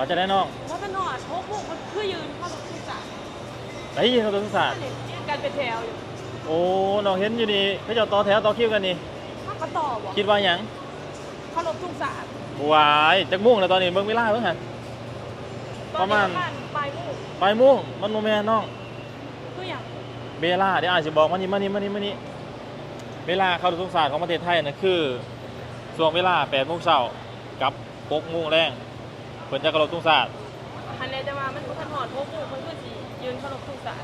เขาจะได้น้องเพราะมันนอนโอ้พวกมันคือยืนเข้ารถทุกสายไอ้เขาต้องสาดเนี่ยกันเป็นแถวอยู่โอ้น้องเห็นอยู่นี่เขาจะต่อแถวต่อคิวกันนี่ถ้าก็ต่อบอกคิดว่าหยังเข้ารถทุกสายวายจักมุ่งแล้วตอนนี้เบิ่งเวลาเบิ่งหัน ประมาณ ปลายมู่ไปมุ่งมันโมแม่นน้อง คืออย่างเวลาเดี๋ยวอาจจะบอกมานี่มานี่มานี่มานี่เวลาเข้าสงสารของประเทศไทยนะคือช่วงเวลา8โมงเช้ากับ6โมงแรง เพิ่นจะกระโดดสงสารอันนี้จะมามันก็ถนอนโอ้พวกมันคือสียืนเข้ารถทุกสาย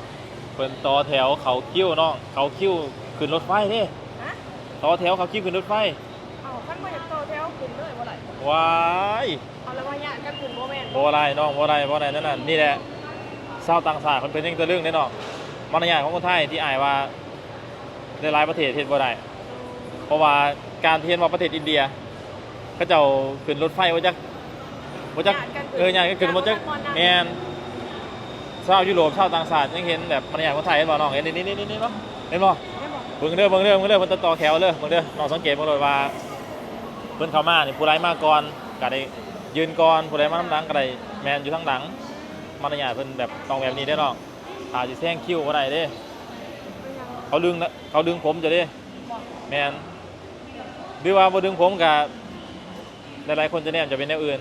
เพิ่นต่อแถวเขาคิ้วน้องเขาคิ้วขึ้นรถไฟเด้ฮะต่อแถวเขาคิ้วขึ้นรถไฟเอาขั้นมาจากต่อแถวกลุ่มเลยว่าไรว้ายเอาแล้วว่าญาติกันกลุ่มโมแมนบ่ได้น้องบ่ได้บ่ได้นั่นน่ะนี่แหละชาวต่างชาติเพิ่นเป็นยังแตะเรื่องแน่น้องมารยาทของคนไทยที่อายว่าในหลายประเทศเฮ็ดบ่ได้เพราะว่าการที่เห็นว่าประเทศอินเดียเขาเจ้าขึ้นรถไฟว่าจัก ว่าจักเออญาติก็ขึ้นบ่จักแม่นชาวยุโรปชาวต่างชาติยังเห็นแบบมารยาทคนไทยเห็นบ่น้องเห็นนี่นี่นี่เนาะเห็นบ่ไม่บอกเบิ่งเด้อเบิ่งเด้อเบิ่งเด้อเพิ่นต่อแถวเด้อเบิ่งเด้อน้องสังเกตเบิ่งเลยว่าเพิ่นเข้ามานี่ผู้ใดมาก่อนก็ได้ยืนก่อนผู้ใดมานํหลังก็ได้แม่นอยู่ทางหลังมารยาทเพิ่นแบบต้องแบบนี้เด้อน้องถ้าสิแซงคิวบ่ได้เด้ไม่ยังเขาดึงนะเขาดึงผมจะเด้บอกแม่นหรือว่าบ่ดึงผมก็หลายๆคนจะแนมจะเป็นแนวอื่น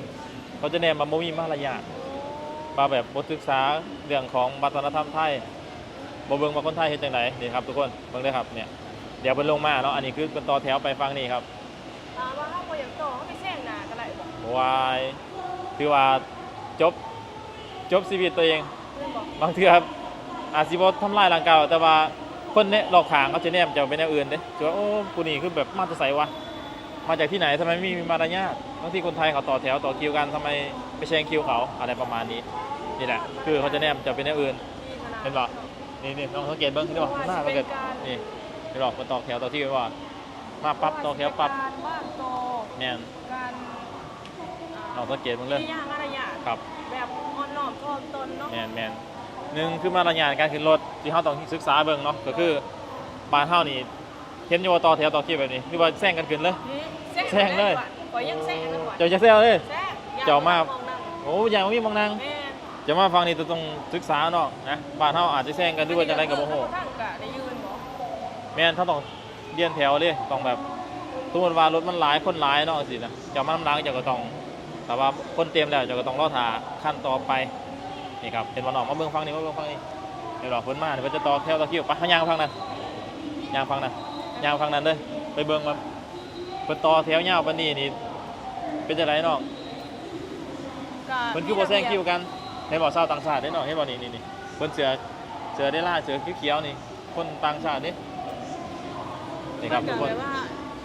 เขาจะแนมมาบ่มีมารยาทมาแบบบ่ศึกษาเรื่องของวัฒนธรรมไทยบ่เบิ่งว่าคนไทยเฮ็ดจังไดนี่ครับทุกคนเบิ่งเด้อครับเนี่ยเดี๋ยวเพิ่นลงมาเนาะอันนี้คือเป็นต่อแถวไปฟังนี่ครับถามว่าเขาบ่อยากต่อเขาไปแซงหน้ากันไรบอกวายคือว่าจบจบชีวิตตัวเองไม่บอกบางเทื่ออาจสิบ่ทำลายร่างกายแต่ว่าคนเนี่ยรอบข้างเขาจะแนมจะเป็นแนวอื่นเด้จะว่าโอ้ผู้นี้คือแบบมาแต่ไสวะมาจากที่ไหนทำไมไม่มีมารยาทบางทีคนไทยเขาต่อแถวต่อคิวกันทำไมไปแซงคิวเขาอะไรประมาณนี้ นี่แหละ คือเขาจะแนมจะเป็นแนวอื่นดีขนาดเห็นป่ะนี่นี่ลองสังเกตเบิ้งนี่ป่ะหน้ามันเกิดนี่เห็นป่ะคนต่อแถวต่อคิวว่ามาปั๊บต่อแถวปั๊บการบ้านโตแม่นการลองสังเกตเบิ้งเลยที่ย่างอะไรอย่างครับแบบอ่อนน้อมถ่อมตนเนาะแมนแมนหนึ่งคือมารยาทการขึ้นรถที่เขาต้องศึกษาเบิ่งเนาะก็คือบ้านเฮานี่เห็นอยู่ว่าต่อแถวต่อคิวแบบนี้หรือว่าแซงกันขึ้นเลยแซงเลย ก็ยังแซงกันก่อนเจ้าจะแซวเลย แซงเจ้ามากมองนั่งโอ้ยางมีบางนางแม่นจะมาฟังนี่ต้องศึกษาเนาะนะบ้านเฮาอาจจะแซงกันด้วยจังไดกับโมโหทั้งกะได้ยืนบ่แม่นเขาต้องเรียนแถวเลยต้องแบบสมมติว่ารถมันหลายคนหลายเนาะสินะเจะมาน้ำล้างเจ้าก็ต้อง แต่ว่าคนเตรียมแล้วเจ้าก็ต้องรอท่าขั้นต่อไปนี่ครับเห็นว่าน้องมาเบิ่งฟังนี่มาเบิ่งฟังนี่เดี๋ยวรอเพิ่นมาเดี๋ยวเพิ่นจะต่อแถวต่อคิวไปเฮายางฟังนั่นยางฟังนั่นยางฟังนั่นเลยไปเบิ่งมาเพิ่นต่อแถวยาวปานนี้นี่ เป็นจังไดน้องก็เพิ่นคือบ่แซงคิวกันเห็นบ่ชาวต่างชาติเด้น้องเห็นบ่นี่นี่นี่เพิ่นเสือเสือได้ล่าเสือเขียวๆนี่ คนต่างชาติเด้นี่ครับทุกคนแต่ว่า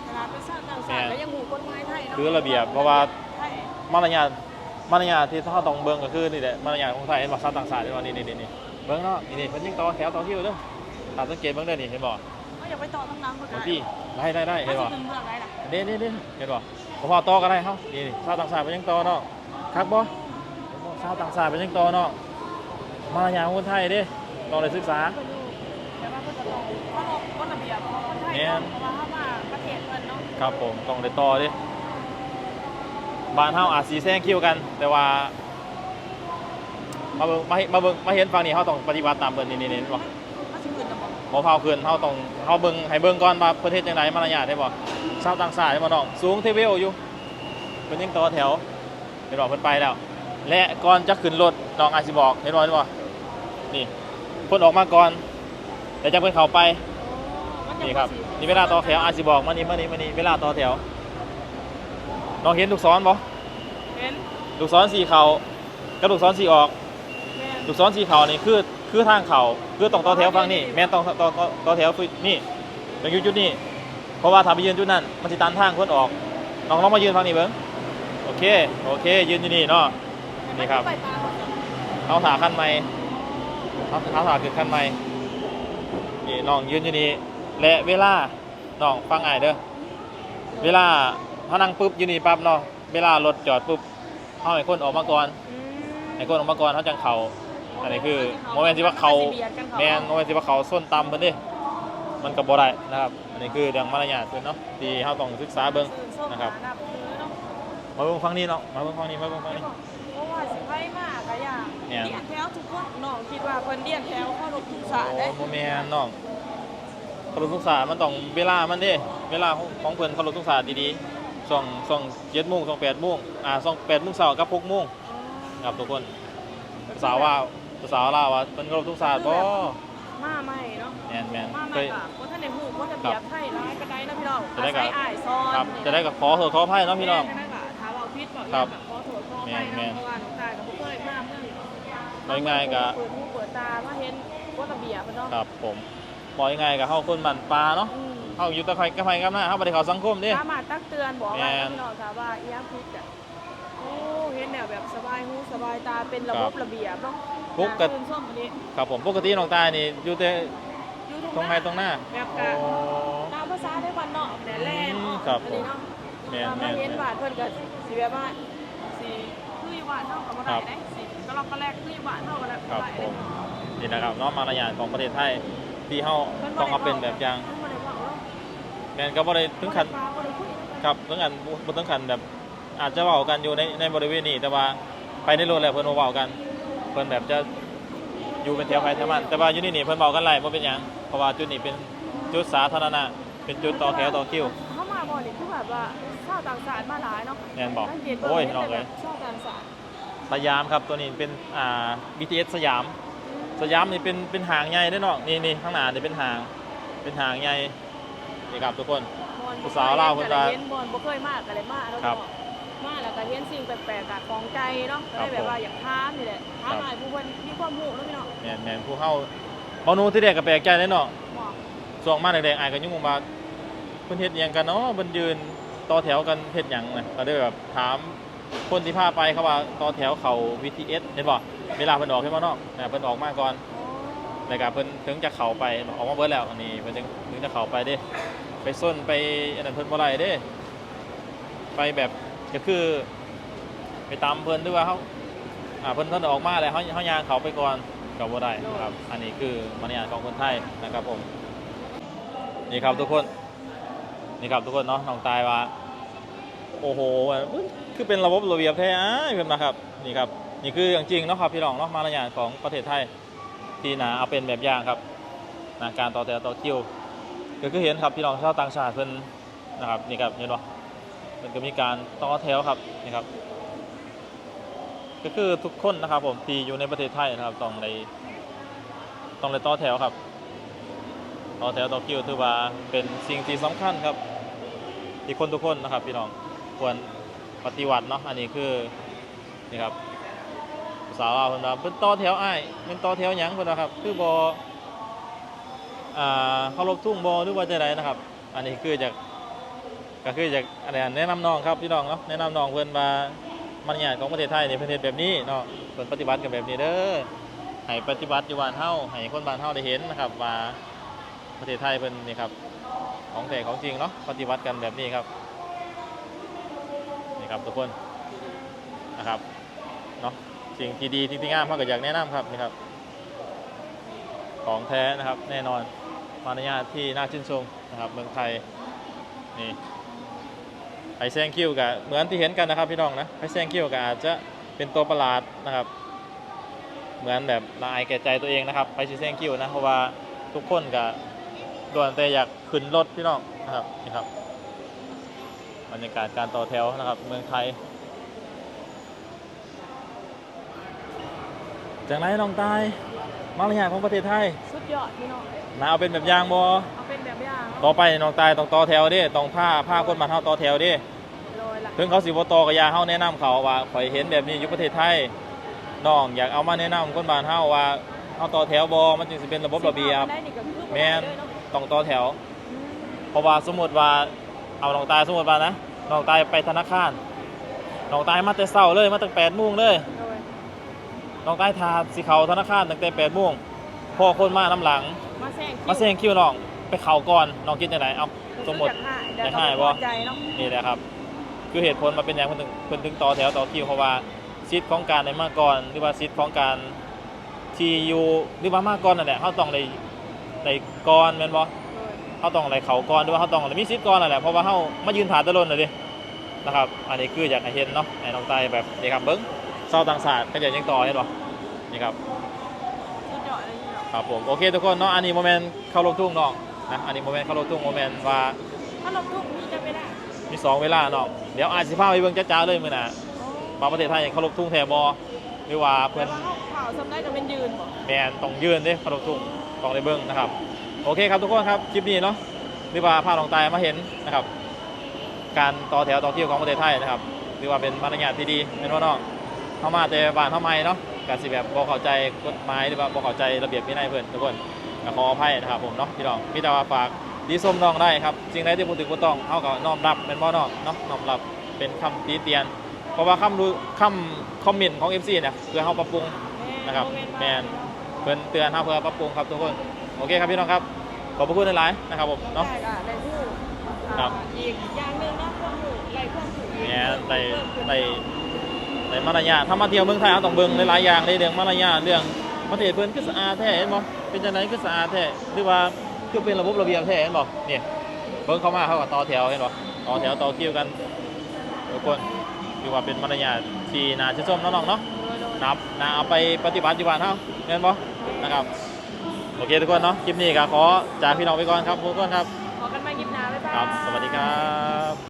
เวลาไปสร้างต่างชาติก็ยังหมู่กฎหมายไทยเนาะคือระเบียบเพราะว่าไทยมารยาทมารยาทที่เขาต้องเบิ่งก็คือนี่แหละมารยาทของไทยเห็นบ่ชาวต่างชาติเห็นบ่นี่นี่นี่นี่เบิ่งเนาะนี่นี่เพิ่นยิงต่อแถวต่อคิวเด้อถ้าสังเกตเบิ่งเด้อนี่เห็นบ่เขาอยากไปต่อทั้งน้ำคนบางทีได้ได้ได้เห็เห็นนบ่บ่เมืองไรล่ะเด้เด้เด้เห็นบ่ บ่พอต่อก็ได้เฮานี่นี่ชาวต่างชาติเพิ่นยังต่อเนาะคักบ่เห็นบ่ชาวต่างชาติเพิ่นยังต่อเนาะมารยาทของคนไทยเด้ต้องได้ศึกษาแต่ว่าก็จะต้องเขาลงกฎระเบียบของคนไทยแม่นเนาะเพราะว่าเขามาประเทศเพิ่นเนาะครับผมต้องได้ต่อเดิบ้านเฮาอาจสีแซงคิวกัน แต่ว่า มาเบิ่งมาเห็นมาเบิ่งมาเห็นฝั่งนี้เฮาต้องปฏิบัติตามเพิ่นนี่นี่นี่บ่มาสิขึ้นน่ะ บ่บ่เผาคืนเฮาต้องเฮาเบิ่งให้เบิ่งก่อนว่าประเทศจังไดมารยาทได้บ่ชาวต่างชาติได้บ่น้อง สูงเทเวลอยู่เพิ่นยังต่อแถวเห็นบ่เพิ่นไปแล้ว และก่อนจะขึ้นรถน้องอาจสิบอกเห็นบ่เห็นบ่นี่เพิ่นออกมาก่อนแต่จังเพิ่นเข้าไปมันยังนี่ครับสินี่เวลาต่อแถวอาจสิบอกมานี่มานี่มานี่เวลาต่อแถวน้องเห็นลูกศรบ่เห็นลูกศรสีเขากับลูกศรสีออกแม่นลูกศรสีเขานี่คือ คือทางเขาคือต้องต่อแถวฟังนี่แม่นต้องต่อต่อต่อแถวคือนี่ต้องอยู่จุดนี้เพราะว่าถ้าไปยืนจุดนั้นมันสิตันทางคนออกน้องลองมายืนฟังนี่เบิ้งโอเคโอเค ยืนอยู่นี่เนาะนี่ครับไปตาเขาจะเอาถาขั้นใหม่เอาเอาถาคือขั้นใหม่นี่น้องยืนอยู่นี่และเวลาน้องฟังง่ายเด้อเวลาเขานั่งปุ๊บอยู่นี่ปั๊บเนาะเวลารถจอดปุ๊บเขาให้คนออกมาก่อนอืมไอ้คนออกมาก่อนเขาจังเขา อันนี้คือโมเมนต์ที่ว่าเขาแมนโมเมนต์ที่ว่าเขาส้นตำเพิ่นเดิมันก็บ่ได้นะครับอันนี้คือเรื่องมารยาทเพิ่นเนาะที่เขาต้องศึกษาเบิ่งนะครับมาเบิ่งฟังนี้เนาะมาเบิ่งฟังนี้มาเบิ่งฟังนี้โอ้ราะว่าสิไพ่มากก็อย่างเนี่ยเดียนแถวทุกคนน้องคิดว่าเพิ่นเดียนแถวเข้ารบทุกสาโอ้ได้โมเมนน้องเขารถทุกสายมันต้องเวลามันเด้เวลาของของเพิ่นเขารถทุกสายดีๆช่วงช่วงเจ็ดโมงช่วงแปดโมงอ่าช่วงแปดโมงเช้ากับหกโมงครับทุกคนสาวว่า สาวลาวว่าเพิ่นเขารถทุกสายบ่มาใหม่เนาะแม่นแม่นมาเคใหม่ยก็บ่ทันได้ฮู้บ่ทันเบียบไทยร้ายปานใดนะพี่น้องจะได้กับอาศัยอ้ายซ้อนครับจะได้กับขอโทษขออภัยเนาะพี่น้อง แม่จะได้กับถามว่าผิดบ่ครับขอโทษขออแม่ภัยนแม่นเนาะเพราะว่าน้องตายก็บ่เคยมาเมืองเอาง่ายๆก็ เปิดหูเปิดตามาเห็นกฎระเบียบอะเนาะครับผมบอกยังไงกับเฮาคนบ้านปลาเนาะอืมเฮาอยู่ตะไคร้กับไผกับหน้าเฮาบ่ได้เข้าสังคมเด้ สามารถตักเตือนบอกแม่ว่านพี่น้องค่ะว่าอีหยังผิดอะ โอ้เห็นแนวแบบสบายหูสบายตาเป็นระบบระเบียบเนาะปกติน่าชื่นชมอันนี้ครับผมปกติน้องตายนี่อยู่แต่ อยู่ตรงไหนตรงหน้าแบบโอ้กะตามภาษาได้วันเนาะแต่แล่นออกครับอันนี้เนาะแม่นมาแม่นเห็นบาดเพิ่นก็สิแบบว่าสิคืออยู่บ้านเฮาก็บ่ได้ครับได้สิก็ลอกก็แลกคืออยู่บ้านเฮาก็ได้ครับบ่ได้ผเด้มนี่นะครับเนาะมารยาทของประเทศไทยที่เฮาต้องเอาเป็นแบบอย่างเพิ่นบ่ได้บอกเนาะแม่นก็บ่ได้ถึงขั้นบ่ได้คุยกันครับถึงขั้นบ่ถึงขั้นแบบ อาจจะเว้ากันอยู่ในในบริเวณนี้แต่ว่าไปในรถแล้วเพิ่นบ่เว้ากัน เพิ่นแบบจะอยู่เป็นแถวใครแถวมันแต่ว่าอยู่นี่นี่เพิ่นเว้ากันหลายบ่เป็นหยังเพราะว่าจุดนี้เป็นจุดสาธารณะ เป็นจุดต่อแถวต่อคิว เข้ามาบ่นี่คือแบบว่าชาวต่างชาติมาหลายเนาะแม่นบอกสังเกตโอ้ยเบิ่งน้องแต่เอ้แบยบชาวต่างชาติสยามครับตัวนี้เป็นอ่า BTS สยาม สยามนี่เป็นเป็นหางใหญ่เด้อเนาะนี่นี่ข้างหน้านี่เป็นหาง เป็นหางใหญ่นี่ครับทุกคนบอลผู้สาวลาวเพิ่นว่าเห็นบอลบ่เคยมากก็เลยมาแล้วครัก็บ มาแล้วก็เห็นสิ่งแปลกๆกับของใจเนาะก็ครัได้บแบบว่าผมอยากถามนี่แหละถามครับหลายผู้เพิ่นมีความรู้เนาะพี่น้องแม่นแม่นผู้เฮาเบาหนูที่แรกก็แปลกใจเด้อเนาะบอกช่วงมาแรกๆอายก็ยุ่งว่าเพิ่นเฮ็ดหยังกันเนาะเพิ่นยืนต่อแถวกันเฮ็ดหยังนะก็ได้แบบถามคนที่พาไปเขาว่าต่อแถวเขา BTS เห็นบ่เวลาเพิ่นออกขึ้นมาเนาะนะเพิ่นออกมาก่อนรายการเพิ่นถึงจะเข้าไปออกมาเบิดแล้วอันนี้เพิ่นถึงถึงจะเข้าไปเด้ไปส้นไปอันนั้นเพิ่นบ่ได้เด้ไปแบบ ก็คือไปตามเพิ่นหรือว่าเฮาอ่าเพิ่นเพิ่นออกมาแล้วเฮาเฮาย่างเขาไปก่อนก็บ่ได้นะครับ อันนี้คือมารยาทของคนไทยนะครับผม นี่ครับทุกคน นี่ครับทุกคนเนาะน้องตายว่า โอ้โหคือเป็นระบบระเบียบแท้อ้ายเพิ่นนะครับ นี่ครับ นี่คืออย่างจริงเนาะครับพี่น้องเนาะมารยาทของประเทศไทยที่นาเอาเป็นแบบอย่างครับนะการต่อแถวต่อคิวก็คือเห็นครับพี่น้องชาวต่างชาติเพิ่นนะครับนี่ครับเห็นบ่ มันก็มีการต่อแถวครับนี่ครับ ก็คือทุกคนนะครับ ผมที่อยู่ในประเทศไทยนะครับต้องในต้องเลยต่อแถวครับ ต่อแถวต่อคิวถือว่าเป็นสิ่งที่สำคัญครับ ที่คนทุกคนนะครับพี่น้องควรปฏิวัติเนาะอันนี้คือนี่ครับสาวลาวเพิ่นว่าเพิ่นต่อแถวอ้ายเป็นต่อแถวหยังเพิ่นว่าครับคือบอ่าเคารพทุ่งบ่หรือว่าจังไดนะครับ อันนี้คือจาก ก็คือจากอะไรอะแนะนำน้องครับพี่น้องเนาะแนะนำน้องเพิ่อนว่ามันญาติของประเทศไทยในี่เพิ่นเฮ็ดแบบนี้เนาะเพิ่นปฏิบัติกันแบบนี้เด้อให้ปฏิบัติอยู่บ้านเฮาให้คนบ้านเฮาได้เห็นนะครับว่าประเทศไทยเพิ่นนี่ครับของแท้ของจริงเนาะปฏิบัติกันแบบนี้ครับนี่ครับทุกคนนะครับเนาะสิ่งที่ดีที่งามมากก็อยากแนะนำครับนี่ครับ ของแท้นะครับแน่นอนมารยาทที่น่าชื่นชมนะครับ เมืองไทยนี่ ไอแซงคิวกับเหมือนที่เห็นกันนะครับพี่น้องนะไอแซงคิวกับอาจจะเป็นตัวประหลาดนะครับ เหมือนแบบละอายแก่ใจตัวเองนะครับ ไปซีแซงคิวนะเพราะว่าทุกคนกับด่วนแต่อยากขึ้นรถพี่น้องนะครับนี่ครับบรรยากาศการต่อแถวนะครับ เมืองไทยจากไหนน้องตายมารยาทของประเทศไทย สุดยอดพี่น้องนาเอาเป็นแบบอย่างบ่เอาเป็นแบบอย่าง ต่อไปน้องตายต้องต่อแถวเดิต้องผ้าผ้าคนบ้านเฮาต่อแถวเดิโดยหลักถึงเขาสิบ่ต่อก็อย่าเฮาแนะนำเขาว่าข่อยเห็นแบบนี้อยู่ประเทศไทยน้องอยากเอามาแนะนำคนบ้านเฮาว่าเฮาต่อแถวบ่มันจึงสิเป็นระบบระเบียบได้นี่ก็คือบ่แม่นได้เลยเนาะต้องต่อแถวอืมเพราะว่าสมมุติว่าเอาน้องตายสมมุติว่านะน้องตายไปธนาคารน้องตายมาแต่เช้าเลยมาตั้ง8โมงเลยโดยน้องตายทาสิเข้าธนาคารตั้งแต่8โมงพอคนมาน้ำหลัง มาแซงคิวมาเซ็งคิวน้อง ไปเขาก่อนน้องคิดยังไงเอาสมมติอยากอยากให้ให้บ่บ่ใจเนาะนี่แหละครับ คือเหตุผลมาเป็นอย่างเพิ่นถึงเพิ่นถึงต่อแถวต่อคิวเพราะว่าสิทธิ์ของการในมาก่อน หรือว่าสิทธิ์ของการที่อยู่หรือว่ามาก่อนนั่นแหละเขาต้องได้ได้ก่อนแม่นบ่โดยเขาต้องได้เขาก่อนหรือว่าเขาต้องได้มีสิทธิ์ก่อนนั่นแหละเพราะว่าเขามายืนถ่ายตะลนน่ะดินะครับ อันนี้คืออยากให้เห็นเนาะให้น้องตายแบบนี้ครับเบิ่งเศร้าต่างศาสตร์ก็จะยังต่อเห็นบ่นี่ครับสุดยอดเลยนี่เนาะครับผมโอเคทุกคนเนาะอันนี้โมเมนต์เข้าลงทุ่งเนาะ นะ อันนี้โมเมนต์เข้าลงทุ่งโมเมนต์ว่าขนมทุกมีจะไม่ได้มีสองเวลาเนาะ เดี๋ยวอาจสิพาไปเบิ่งจ้าๆเลยมื้อหน่ะมาประเทศไทยเข้าลงทุ่งแทบ่หรือว่าแต่เพิ่นว่าเขาเผาสำได้จะเป็นยืนบ่แมนต้องยืนเด้เข้าลงทุ่งต้องได้เบิ่งนะครับ โอเคครับทุกคนครับคลิปนี้เนาะหรือว่าพาลองตายมาเห็นนะครับ การต่อแถวต่อคิวของประเทศไทยนะครับ หรือว่าเป็นมารยาทที่ดีเป็นว่าเนาะเข้ามาแต่บ้านเข้าไม่เนาะการสิแบบบ่เข้าใจกฎหมายหรือว่าบ่เข้าใจระเบียบวินัยเพิ่นทุกคน ก็ขออภัยนะครับผมเนาะพี่น้องพี่ต่ว่าฝากดีส้มน้องได้ครับสิ่งใดที่พูดถึงบ่ต้องเฮาก็น้อมรับเป็นบ่เนาะเนาะน้อมรับเป็นคำตีเตียน เพราะว่าคำรู้คำคอมเมนต์ของ FC เนี่ยเพื่อเฮาปรับปรุงนะครับแมนเพิ่นเตือนเฮาเพื่อปรับปรุงครับทุกคนโอเคครับพี่น้องครับขอบพระคุณหลายๆนะครับผมเนาะได้ก็ได้ผู้ครับอีกอย่างหนึ่งเนาะความรู้ไล่ความรู้แมนได้ได้ได้มารยาทถ้ามาเที่ยวเมืองไทยเราต้องเบิ่งหลายๆอย่างในเรื่องมารยาทเรื่อง ประเทศเพิ่นคือสะอาดแท้เห็นบ่เป็นจังไดคือสะอาดแท้หรือว่าคือเป็นระบบระเบียบแท้เห็นบ่เนี่ยเบิ่งเข้ามาเขาก็ต่อแถวเห็นบ่ต่อแถวต่อคิวกันทุกคนคือว่าเป็นมารยาทที่น่าชื่นชมเนาะน้องเนาะโดยโดยนับนาเอาไปปฏิบัติอยู่บ้านเฮาเห็นบ่นะครับโอเคทุกคนเนาะคลิปนี้ก็ขอจากพี่น้องไปก่อนครับทุกคนครับขอกันมายิบหนาบ๊ายบายครับสวัสดีครับ